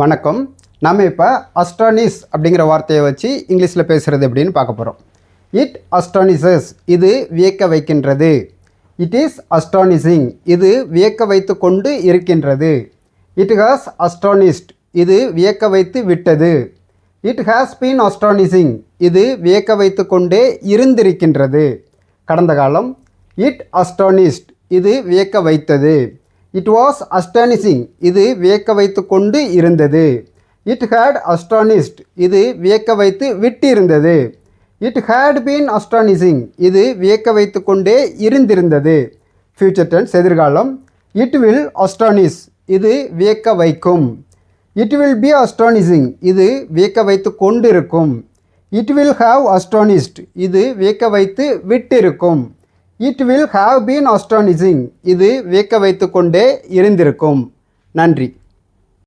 வணக்கம். நாம் இப்போ அஸ்டானிஸ் அப்படிங்கிற வார்த்தையை வச்சு இங்கிலீஷில் பேசுகிறது எப்படின்னு பார்க்க போகிறோம் இட் அஸ்டானிசஸ் இது வியக்க வைக்கின்றது. இட் இஸ் அஸ்டானிசிங் இது வியக்க வைத்து கொண்டு இருக்கின்றது. இட் ஹாஸ் அஸ்டானிஸ்ட் இது வியக்க வைத்து விட்டது. இட் ஹாஸ் பீன் அஸ்டானிசிங் இது வியக்க வைத்து கொண்டே இருந்திருக்கின்றது. கடந்த காலம் இட் அஸ்டானிஸ்ட் இது வியக்க வைத்தது. இட் வாஸ் அஸ்டானிசிங் இது வியக்க வைத்து கொண்டு இருந்தது. இட் ஹேட் அஸ்டானிஸ்ட் இது வியக்க வைத்து விட்டிருந்தது. இட் ஹேட் பீன் அஸ்டானிசிங் இது வியக்க வைத்து கொண்டே இருந்திருந்தது. ஃபியூச்சர் டென்ஸ் எதிர்காலம். இட் வில் அஸ்டானிஸ் இது வியக்க வைக்கும். இட் வில் பி அஸ்டானிசிங் இது வியக்க வைத்து கொண்டிருக்கும். இட் வில் ஹாவ் அஸ்டானிஸ்ட் இது வியக்க வைத்து விட்டிருக்கும். It will have been astonishing இது வியக்க வைத்து கொண்டே இருந்திருக்கும். நன்றி.